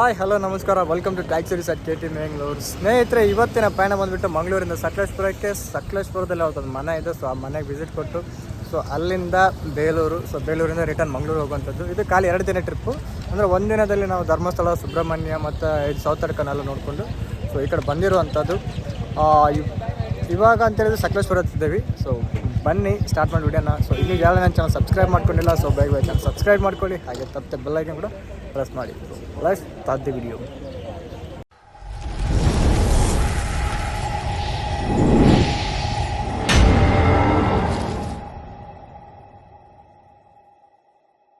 Hi hello ನಮಸ್ಕಾರ. Welcome to ಟ್ಯಾಕ್ಸರಿ sir K T Mangalore ಸ್ನೇಹಿತರೆ, ಇವತ್ತಿನ ಪಯಣ ಬಂದುಬಿಟ್ಟು ಮಂಗಳೂರಿಂದ ಸಕಲೇಶ್ಪುರಕ್ಕೆ. ಸಕಲೇಶ್ಪುರದಲ್ಲಿ ಅವತ್ತೊಂದು ಮನೆ ಇದೆ, ಸೊ ಆ ಮನೆಗೆ ವಿಸಿಟ್ ಕೊಟ್ಟು, ಸೊ ಅಲ್ಲಿಂದ ಬೇಲೂರು, ಸೊ ಬೇಲೂರಿಂದ ರಿಟರ್ನ್ ಮಂಗಳೂರು ಹೋಗುವಂಥದ್ದು. ಇದು ಖಾಲಿ ಎರಡು ದಿನ ಟ್ರಿಪ್ಪು ಅಂದರೆ ಒಂದಿನದಲ್ಲಿ ನಾವು ಧರ್ಮಸ್ಥಳ, ಸುಬ್ರಹ್ಮಣ್ಯ ಮತ್ತು ಇದು ಸೌತಡ್ಕನೆಲ್ಲ ನೋಡಿಕೊಂಡು, ಸೊ ಈ ಕಡೆ ಬಂದಿರುವಂಥದ್ದು. ಇವಾಗ ಅಂತೇಳಿದ್ರೆ ಸಕಲೇಶ್ಪುರ ಹತ್ತಿದ್ದೇವೆ ಸೊ ಬನ್ನಿ ಸ್ಟಾರ್ಟ್ ಮಾಡಿ ವಿಡಿಯೋನ. ಸೊ ಇಲ್ಲಿ ಯಾರು ನನ್ನ ಚಾನಲ್ ಸಬ್ಸ್ಕ್ರೈಬ್ ಮಾಡ್ಕೊಂಡಿಲ್ಲ ಸೊ ಬೇಗ ಬೇಗ ಚಾನಲ್ ಸಬ್ಸ್ಕ್ರೈಬ್ ಮಾಡ್ಕೊಳ್ಳಿ. ಹಾಗೆ ತಪ್ಪದೆ ಬೆಲ್ಲೈಕನ್ ಕೂಡ ಪ್ರೆಸ್ ಮಾಡಿ. ಪ್ಲಸ್ ತಾದ್ದಿ ವಿಡಿಯೋ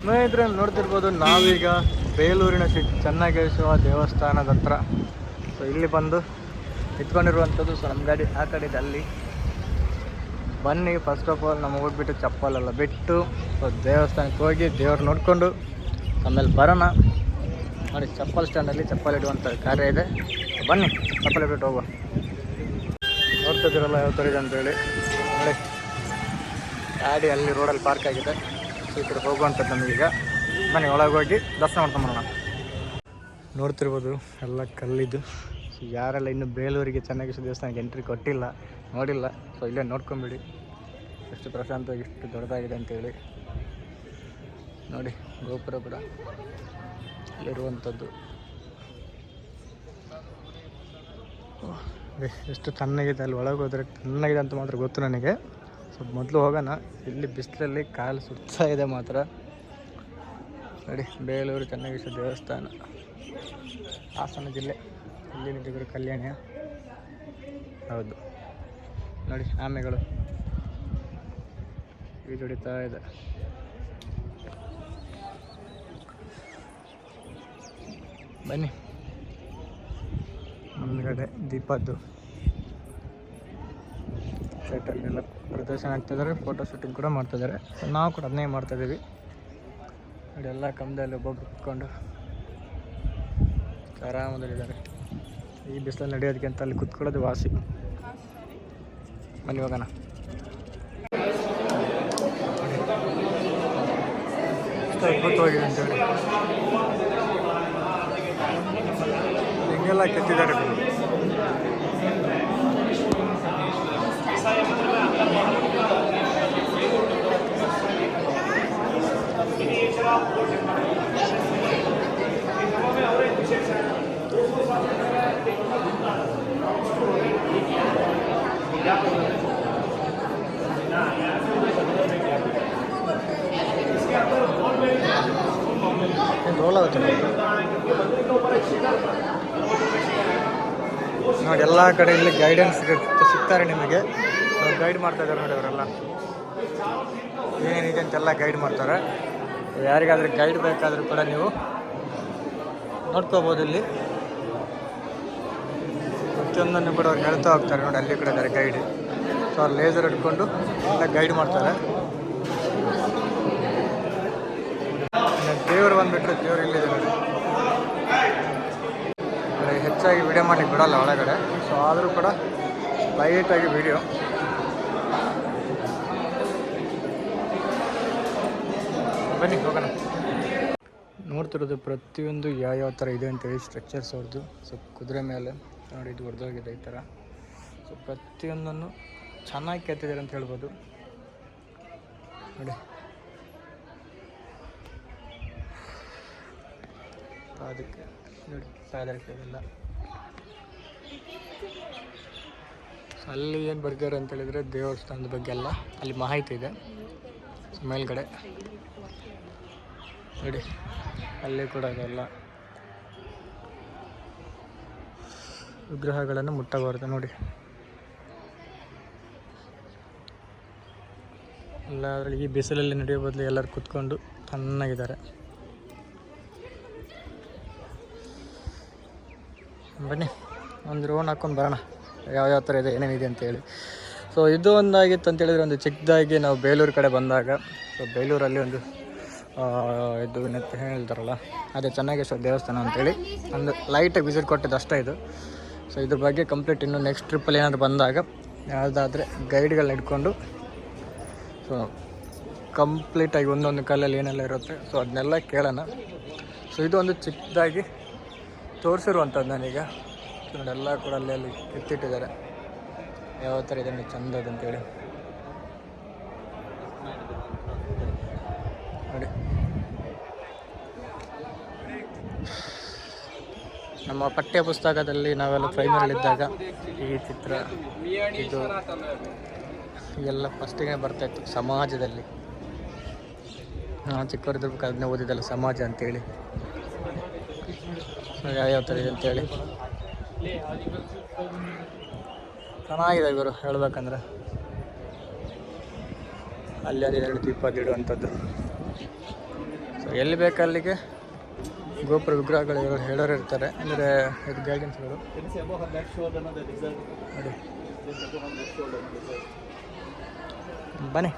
ಸ್ನೇಹಿತರೆ ನೋಡ್ತಿರ್ಬೋದು, ನಾವೀಗ ಬೇಲೂರಿನ ಶ್ರೀ ಚೆನ್ನಕೇಶವ ದೇವಸ್ಥಾನದ ಹತ್ರ. ಸೊ ಇಲ್ಲಿ ಬಂದು ನಿಂತ್ಕೊಂಡಿರುವಂಥದ್ದು. ಸೊ ನಮ್ಮ ಗಾಡಿ ಆ ಕಡೆ ಇದೆ ಅಲ್ಲಿ. ಬನ್ನಿ ಫಸ್ಟ್ ಆಫ್ ಆಲ್ ನಮಗೆ ಹೋಗ್ಬಿಟ್ಟು ಚಪ್ಪಲೆಲ್ಲ ಬಿಟ್ಟು ದೇವಸ್ಥಾನಕ್ಕೆ ಹೋಗಿ ದೇವ್ರು ನೋಡಿಕೊಂಡು ಆಮೇಲೆ ಬರೋಣ. ನೋಡಿ ಚಪ್ಪಲ್ ಸ್ಟ್ಯಾಂಡಲ್ಲಿ ಚಪ್ಪಲ್ ಇಡುವಂಥ ಕಾರ್ಯ ಇದೆ. ಬನ್ನಿ ಚಪ್ಪಲಿ ಬಿಟ್ಟು ಹೋಗುವ. ನೋಡ್ತಿದ್ದೀರಲ್ಲ ಯಾವ ಥರ ಇದೆ ಅಂತೇಳಿ. ನೋಡಿ, ಗಾಡಿ ಅಲ್ಲಿ ರೋಡಲ್ಲಿ ಪಾರ್ಕ್ ಆಗಿದೆ. ಈ ಕಡೆ ಹೋಗುವಂಥದ್ದು ನಮಗೀಗ ಬನ್ನಿ, ಒಳಗೆ ಹೋಗಿ ದರ್ಶನ ಮಾಡ್ಕೊಂಬರೋಣ ನೋಡ್ತಿರ್ಬೋದು, ಎಲ್ಲ ಕಲ್ಲಿದ್ದು. ಯಾರೆಲ್ಲ ಇನ್ನು ಬೇಲೂರಿಗೆ ಚೆನ್ನಾಗಿ ದೇವಸ್ಥಾನಕ್ಕೆ ಎಂಟ್ರಿ ಕೊಟ್ಟಿಲ್ಲ, ನೋಡಿಲ್ಲ. ಸೊ ಇಲ್ಲೇ ನೋಡ್ಕೊಂಬಿಡಿ. ಎಷ್ಟು ಪ್ರಶಾಂತವಾಗಿ ಎಷ್ಟು ದೊಡ್ಡದಾಗಿದೆ ಅಂತೇಳಿ. ನೋಡಿ, ಗೋಪುರ ಕೂಡ ಇರುವಂಥದ್ದು. ಎಷ್ಟು ತಣ್ಣಗಿದೆ. ಅಲ್ಲಿ ಒಳಗೆ ಹೋದರೆ ತಣ್ಣಗಿದೆ ಅಂತ ಮಾತ್ರ ಗೊತ್ತು ನನಗೆ. ಸ್ವಲ್ಪ ಮೊದಲು ಹೋಗೋಣ. ಇಲ್ಲಿ ಬಿಸಿಲಲ್ಲಿ ಕಾಲು ಸುತ್ತಾ ಇದೆ ಮಾತ್ರ. ನೋಡಿ, ಬೇಲೂರು ಚೆನ್ನಗೇಶ್ವರ ದೇವಸ್ಥಾನ. ಹಾಸನ ಜಿಲ್ಲೆ. ಇಲ್ಲಿನ ಜಿಗುರು ಕಲ್ಯಾಣಿಯ. ಹೌದು. ನೋಡಿ, ಆಮೆಗಳು. ಈಜೊಡಿತಾ ಇದೆ. ಬನ್ನಿ. ಮುಂದ್ಗಡೆ ದೀಪದ್ದು ಸೈಟಲ್ಲೆಲ್ಲ ಪ್ರದರ್ಶನ ಆಗ್ತಿದ್ದಾರೆ ಫೋಟೋ ಶೂಟಿಂಗ್ ಕೂಡ ಮಾಡ್ತಿದ್ದಾರೆ ಸೊ ನಾವು ಕೂಡ ಅದನ್ನೇ ಮಾಡ್ತಾಯಿದ್ದೀವಿ ಎಲ್ಲ ಕಂಬದಲ್ಲಿ ಒಬ್ಬೊಬ್ರು ಕುತ್ಕೊಂಡು ಆರಾಮದಲ್ಲಿದ್ದಾರೆ. ಈ ಬಿಸಿಲಲ್ಲಿ ನಡೆಯೋದಕ್ಕಿಂತ ಅಲ್ಲಿ ಕುತ್ಕೊಳ್ಳೋದು ವಾಸಿ. ಬನ್ನಿ, ಹೋಗೋಣ. ಎಷ್ಟು ಅಂತ ಹೇಳಿ. ಹಿಂಗೆಲ್ಲ ಕೆತ್ತಿದ್ದಾರೆ ರೋಲ್ ಆಗುತ್ತೆ ನೋಡಿ. ಎಲ್ಲ ಕಡೆ ಇಲ್ಲಿ ಗೈಡೆನ್ಸ್ ಸಿಗ್ತಾರೆ ನಿಮಗೆ. ಗೈಡ್ ಮಾಡ್ತಾ ಇದ್ದಾರೆ ನೋಡಿ ಅವರೆಲ್ಲ. ಏನಿದೆ ಅಂತೆಲ್ಲ ಗೈಡ್ ಮಾಡ್ತಾರೆ. ಯಾರಿಗಾದರೂ ಗೈಡ್ ಬೇಕಾದರೂ ಕೂಡ ನೀವು ನೋಡ್ಕೋಬೋದು ಇಲ್ಲಿ. ಪ್ರತಿಯೊಂದನ್ನು ಕೂಡ ಅವ್ರು ಹೇಳ್ತಾ ಹೋಗ್ತಾರೆ ನೋಡಿ, ಅಲ್ಲಿ ಕೂಡ ಇದ್ದಾರೆ ಗೈಡ್ ಸೊ ಅವ್ರು ಲೇಸರ್ ಇಟ್ಕೊಂಡು ಎಲ್ಲ ಗೈಡ್ ಮಾಡ್ತಾರೆ ಇನ್ನು ದೇವರು ಬಂದುಬಿಟ್ರೆ ದೇವರು ಇಲ್ಲಿದೆ ನೋಡಿ. ಹೆಚ್ಚಾಗಿ ವಿಡಿಯೋ ಮಾಡಿ ಬಿಡಲ್ಲ ಒಳಗಡೆ. ಸೊ ಆದರೂ ಕೂಡ ಲೈಟಾಗಿ ವಿಡಿಯೋ ಬನ್ನಿ, ಹೋಗೋಣ. ನೋಡ್ತಿರೋದು ಪ್ರತಿಯೊಂದು ಯಾವ್ಯಾವ ಥರ ಇದೆ ಅಂತೇಳಿ ಸ್ಟ್ರಕ್ಚರ್ಸ್ ಅವ್ರದ್ದು ಸೊ ಕುದುರೆ ಮೇಲೆ ನೋಡಿ, ಇದು ಹೊಡೆದೋಗಿದೆ ಈ ಥರ. ಸೊ ಪ್ರತಿಯೊಂದನ್ನು ಚೆನ್ನಾಗಿ ಕೆತ್ತಿದ್ದಾರೆ ಅಂತ ಹೇಳ್ಬೋದು. ನೋಡಿ. ಅದಕ್ಕೆ ನೋಡಿ ಸಾಧಾರಣ ಅಲ್ಲಿ ಏನು ಬರ್ದಿದ್ದಾರೆ ಅಂತ ಹೇಳಿದರೆ ದೇವಸ್ಥಾನದ ಬಗ್ಗೆ ಎಲ್ಲ ಅಲ್ಲಿ ಮಾಹಿತಿ ಇದೆ. ಮೇಲ್ಗಡೆ. ನೋಡಿ, ಅಲ್ಲಿ ಕೂಡ ಅದೆಲ್ಲ. ವಿಗ್ರಹಗಳನ್ನು ಮುಟ್ಟಬಾರ್ದು, ನೋಡಿ. ಎಲ್ಲ ಈ ಬಿಸಿಲಲ್ಲಿ ನಡೆಯೋ ಬದಲು ಎಲ್ಲರೂ ಕುತ್ಕೊಂಡು ತಣ್ಣಗಿದ್ದಾರೆ. ಬನ್ನಿ, ಒಂದು ರೋನ್ ಹಾಕ್ಕೊಂಡು ಬರೋಣ. ಯಾವ್ಯಾವ ಥರ ಇದೆ, ಏನೇನಿದೆ ಅಂತೇಳಿ ಸೊ ಇದು ಒಂದಾಗಿತ್ತು ಅಂತ ಹೇಳಿದ್ರೆ ಒಂದು ಚಿಕ್ಕದಾಗಿ ನಾವು ಬೇಲೂರು ಕಡೆ ಬಂದಾಗ ಸೊ ಬೇಲೂರಲ್ಲಿ ಒಂದು ಇದು ಏನಂತ ಹೇಳ್ತಾರಲ್ಲ, ಅದೇ ಚೆನ್ನಗೇಶ್ವರ ದೇವಸ್ಥಾನ ಅಂತೇಳಿ ಒಂದು ಲೈಟಾಗಿ ವಿಸಿಟ್ ಕೊಟ್ಟಿದ್ದು ಅಷ್ಟೇ ಇದು. ಸೊ ಇದ್ರ ಬಗ್ಗೆ ಕಂಪ್ಲೀಟ್ ಇನ್ನು ನೆಕ್ಸ್ಟ್ ಟ್ರಿಪ್ಪಲ್ಲಿ ಏನಾದರೂ ಬಂದಾಗ, ಯಾವುದಾದ್ರೆ ಗೈಡ್ಗಳನ್ನ ಇಟ್ಕೊಂಡು ಸೊ ಕಂಪ್ಲೀಟಾಗಿ ಒಂದೊಂದು ಕಾಲಲ್ಲಿ ಏನೆಲ್ಲ ಇರುತ್ತೆ ಸೊ ಅದನ್ನೆಲ್ಲ ಕೇಳೋಣ. ಸೊ ಇದು ಒಂದು ಚಿಕ್ಕದಾಗಿ ತೋರಿಸಿರುವಂಥದ್ದು ನಾನೀಗ. ನೋಡಿ ಎಲ್ಲ ಕೂಡ ಅಲ್ಲಿ ಅಲ್ಲಿ ಎತ್ತಿಟ್ಟಿದ್ದಾರೆ. ಯಾವ ಥರ ಇದೆ ನೋಡಿ ಚಂದದ ಅಂತೇಳಿ. ನೋಡಿ. ನಮ್ಮ ಪಠ್ಯ ಪುಸ್ತಕದಲ್ಲಿ ನಾವೆಲ್ಲ ಪ್ರೈಮರಿಲಿದ್ದಾಗ ಈ ಚಿತ್ರ, ಇದು ಎಲ್ಲ ಫಸ್ಟಿಗೆ ಬರ್ತಾ ಇತ್ತು ಸಮಾಜದಲ್ಲಿ. ನಾನು ಚಿಕ್ಕವರಿದ್ದಾಗ ಅದನ್ನೇ ಓದಿದ್ದಲ್ಲ ಸಮಾಜ ಅಂತೇಳಿ. ಸೊ ಯಾವ್ಯಾವ ಥರ ಇದೆ ಅಂತೇಳಿ. ಚೆನ್ನಾಗಿದೆ ಇವರು ಹೇಳ್ಬೇಕಂದ್ರೆ. ಅಲ್ಲಿ ಅಲ್ಲಿ ಎರಡು ದೀಪ ಇಡುವಂಥದ್ದು ಸೊ ಎಲ್ಲಿ ಬೇಕಲ್ಲಿಗೆ ಗೋಪುರ ವಿಗ್ರಹಗಳು ಇವರು ಹೇಳೋರು ಇರ್ತಾರೆ. ಅಂದರೆ ಇದು ಗೈಡೆನ್ಸ್ಗಳು ಬನ್ನಿ.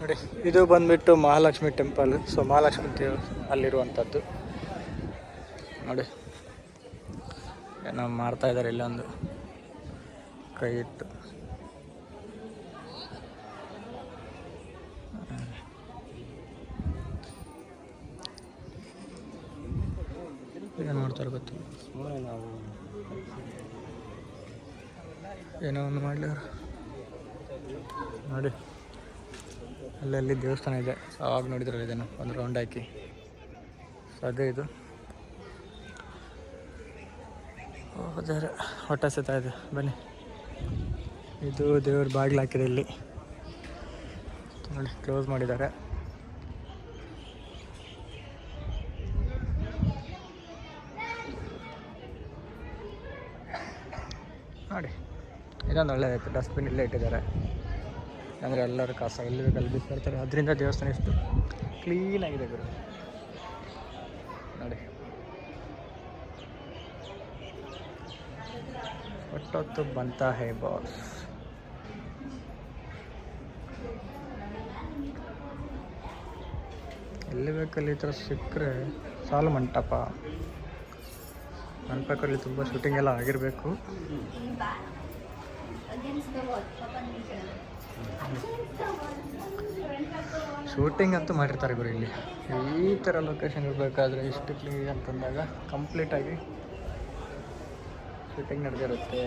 ನೋಡಿ, ಇದು ಬಂದ್ಬಿಟ್ಟು ಮಹಾಲಕ್ಷ್ಮಿ ಟೆಂಪಲ್ ಸೊ ಮಹಾಲಕ್ಷ್ಮಿ ದೇವ್ ಅಲ್ಲಿರುವಂಥದ್ದು. ನೋಡಿ. ಏನೋ ಮಾಡ್ತಾ ಇದ್ದಾರೆ ಇಲ್ಲೊಂದು. ಕೈ ಇಟ್ಟು. ಏನು ಮಾಡ್ತಾರೆ ಗೊತ್ತಿಲ್ಲ ಏನೋ ಒಂದು ಮಾಡಲಿ ನೋಡಿ. ಅಲ್ಲಲ್ಲಿ ದೇವಸ್ಥಾನ ಇದೆ. ಆವಾಗ ನೋಡಿದ್ರಲ್ಲ ಇದನ್ನು. ಒಂದು ರೌಂಡ್ ಹಾಕಿ. ಸೊ ಅದೇ ಇದು ಹೋದರೆ ಹೊಟ್ಟೆ ಇದೆ. ಬನ್ನಿ. ಇದು ದೇವ್ರ ಬಾಗಿಲು ಹಾಕಿದೆ ಇಲ್ಲಿ. ನೋಡಿ, ಕ್ಲೋಸ್ ಮಾಡಿದ್ದಾರೆ. ನೋಡಿ ಇದೊಂದು ಒಳ್ಳೆಯದಾಯ್ತು ಡಸ್ಟ್ಬಿನ್ ಇಲ್ಲೇ ಇಟ್ಟಿದ್ದಾರೆ. ಅಂದರೆ ಎಲ್ಲರೂ ಕಸ ಎಲ್ಲಿ ಬೇಕಲ್ಲಿ ಬಿಸಿ ಬಿಸಾಡ್ತಾರೆ. ಅದರಿಂದ ದೇವಸ್ಥಾನ ಎಷ್ಟು ಕ್ಲೀನಾಗಿದೆ ಗುರು. ನೋಡಿ. ಒಟ್ಟೊತ್ತು ಬಂತ ಹೇ ಬಾಸ್? ಎಲ್ಲಿ ಬೇಕಲ್ಲಿ ಈ ಥರ ಸಿಕ್ಕರೆ ಸಾಲು ಮಂಟಪ. ನನ್ನ ತುಂಬ ಶೂಟಿಂಗ್ ಎಲ್ಲ ಆಗಿರಬೇಕು. ಶೂಟಿಂಗ್ ಅಂತೂ ಮಾಡಿರ್ತಾರೆ ಗುರು ಇಲ್ಲಿ. ಈ ಥರ ಲೊಕೇಶನ್ ಇರಬೇಕಾದ್ರೆ ಇಷ್ಟು ಕ್ಲೀನ್ ಅಂತಂದಾಗ ಕಂಪ್ಲೀಟಾಗಿ ಶೂಟಿಂಗ್ ನಡೆದಿರುತ್ತೆ.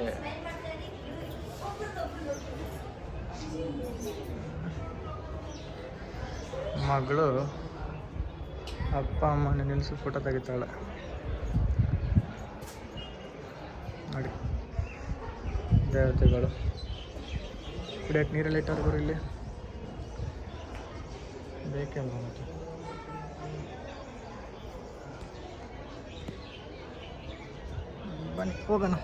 ಮಗಳು ಅಪ್ಪ ಅಮ್ಮನ ನಿಲ್ಲಿಸಿ ಫೋಟೋ ತೆಗಿತಾಳೆ. ನೋಡಿ. ದೇವತೆಗಳು. ಕುಡಿಯಕ್ಕೆ ನೀರಲ್ಲಿ ಇಟ್ಟವ್ರಿಗೂ ಇಲ್ಲಿ? ಬೇಕೇ ಮಾಡ ಬನ್ನಿ ಹೋಗೋಣ.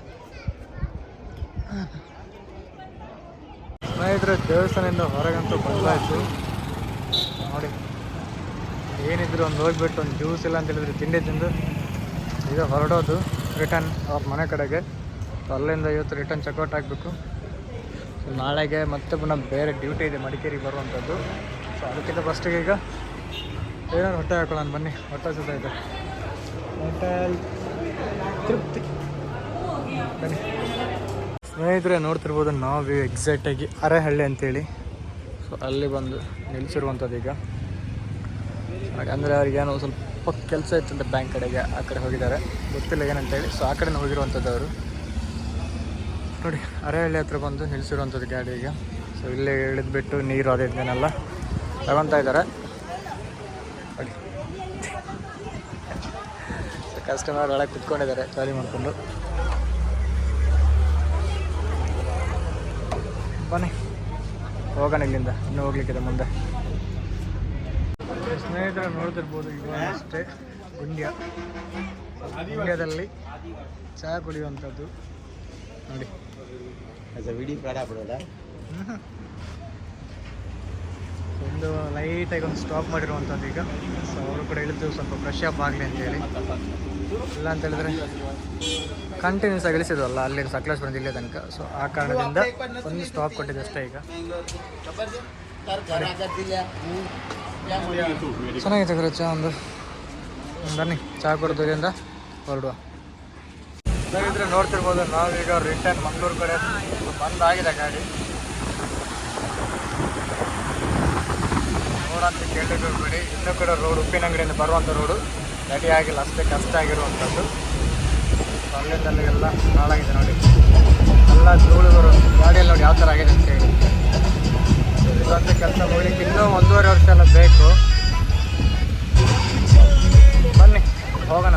ಸ್ನೇಹಿತರೆ ದೇವಸ್ಥಾನದಿಂದ ಹೊರಗಂತೂ ಬಂದಾಯ್ತು ನೋಡಿ ಏನಿದ್ರು ಒಂದು ಹೋಗ್ಬಿಟ್ಟು ಒಂದು ಜ್ಯೂಸ್ ಇಲ್ಲ ಅಂತ ಹೇಳಿದ್ರೆ ತಿಂಡಿ ತಿಂದು ಈಗ ಹೊರಡೋದು ರಿಟರ್ನ್ ಅವ್ರ ಮನೆ ಕಡೆಗೆ. ಸೊ ಅಲ್ಲಿಂದ ಇವತ್ತು ರಿಟರ್ನ್ ಚೆಕ್ಔಟ್ ಆಗಬೇಕು. ಸೊ ನಾಳೆಗೆ ಮತ್ತೆ ಪುನಃ ಬೇರೆ ಡ್ಯೂಟಿ ಇದೆ ಮಡಿಕೇರಿಗೆ ಬರುವಂಥದ್ದು. ಸೊ ಅದಕ್ಕಿಂತ ಫಸ್ಟಿಗೆ ಈಗ ಏನಾದ್ರು ಹೊಟ್ಟೆ ಹಾಕೊಳ್ಳೋಣ ಬನ್ನಿ. ಹೊಟ್ಟೆ ಸುತ್ತ ಇದೆ. ಹೊಟ್ಟೆ ತೃಪ್ತಿ. ಸ್ನೇಹಿತರೆ, ನೋಡ್ತಿರ್ಬೋದು ನಾವು ಎಕ್ಸಾಕ್ಟಾಗಿ ಅರೆಹಳ್ಳಿ ಅಂತೇಳಿ. ಸೊ ಅಲ್ಲಿ ಬಂದು ನಿಲ್ಲಿಸಿರುವಂಥದ್ದು ಈಗ. ಅಂದರೆ ಅವ್ರಿಗೇನೋ ಸ್ವಲ್ಪ ಕೆಲಸ ಇತ್ತಂತ ಬ್ಯಾಂಕ್ ಕಡೆಗೆ, ಆ ಕಡೆ ಹೋಗಿದ್ದಾರೆ. ಗೊತ್ತಿಲ್ಲ ಏನಂತೇಳಿ. ಸೊ ಆ ಕಡೆನೇ ಹೋಗಿರುವಂಥದ್ದು ಅವರು. ನೋಡಿ, ಅರೆಹಳ್ಳಿ ಹತ್ರ ಬಂದು ನಿಲ್ಲಿಸಿರುವಂಥದ್ದು ಗಾಡಿ ಈಗ. ಸೊ ಇಲ್ಲೇ ಇಳಿದ್ಬಿಟ್ಟು ನೀರು ಅದೇನೆಲ್ಲ ತಗೊತಾ ಇದ್ದಾರೆ. ಕಸ್ಟಮರ್ ಒಳಗೆ ಕುತ್ಕೊಂಡಿದ್ದಾರೆ ಖಾಲಿ ಮಾಡಿಕೊಂಡು. ಬನ್ನಿ. ಹೋಗೋಣ ಇಲ್ಲಿಂದ. ಇನ್ನೂ ಹೋಗ್ಲಿಕ್ಕಿದೆ ಮುಂದೆ. ಸ್ನೇಹಿತರು ನೋಡ್ತಿರ್ಬೋದು ಇದು ಅಷ್ಟೇ ಗುಂಡ್ಯ. ಗುಂಡ್ಯದಲ್ಲಿ ಚಹಾ ಕುಡಿಯುವಂಥದ್ದು. ನೋಡಿ. ವಿಡಿಯೋ. ಒಂದು ಲೈಟಾಗಿ ಒಂದು ಸ್ಟಾಪ್ ಮಾಡಿರುವಂಥದ್ದು ಈಗ. ಸೊ ಅವರು ಕೂಡ ಇಳಿದು ಸ್ವಲ್ಪ ಫ್ರೆಶ್ ಅಪ್ ಆಗಲಿ ಅಂತೇಳಿ. ಇಲ್ಲ ಅಂತ ಹೇಳಿದ್ರೆ ಕಂಟಿನ್ಯೂಸ್ ಆಗಿ ಇಳಿಸಿದ್ವಲ್ಲ ಅಲ್ಲಿ ಸಕಲೇಶ್ವರ ಇಲ್ಲೇ ತನಕ. ಸೊ ಆ ಕಾರಣದಿಂದ ಒಂದು ಸ್ಟಾಪ್ ಕೊಟ್ಟಿದೆ ಅಷ್ಟೇ ಈಗ. ಚೆನ್ನಾಗಿದೆ ಗುರು ಚಹಾ ಒಂದು. ಬನ್ನಿ ಚಹಾ ಕೊಡೋದ್ರಿಂದ ಹೊರಡುವ. ಸ್ನೇಹಿತರೆ ನೋಡ್ತಿರ್ಬೋದು, ನಾವೀಗ ರಿಟರ್ನ್ ಮಂಗಳೂರು ಕಡೆ ಬಂದಾಗಿದೆ ಗಾಡಿ. ನೋಡಂತ ಕೇಳಿದ್ರು ಬಿಡಿ. ಇನ್ನೂ ಕೂಡ ರೋಡ್ ಉಪ್ಪಿನಂಗಡಿಯಿಂದ ಬರುವಂಥ ರೋಡು. ರೆಡಿ ಆಗಿಲ್ಲ, ಅಷ್ಟೇ ಕಷ್ಟ ಆಗಿರುವಂಥದ್ದು ಅಲ್ಲಿಂದಲ್ಲಿ ಎಲ್ಲ ಹಾಳಾಗಿದೆ ನೋಡಿ. ಎಲ್ಲ ಧೂಳುಗಳು ಗಾಡಿಯಲ್ಲಿ ನೋಡಿ ಯಾವ ಥರ ಆಗಿದೆ ಅಂತ ಹೇಳಿ. ಇದೊಂದು ಕೆಲಸ ಮುಗಿಲಿಕ್ಕೆ ಇನ್ನೂ ಒಂದೂವರೆ ವರ್ಷ ಎಲ್ಲ ಬೇಕು. ಬನ್ನಿ, ಹೋಗೋಣ.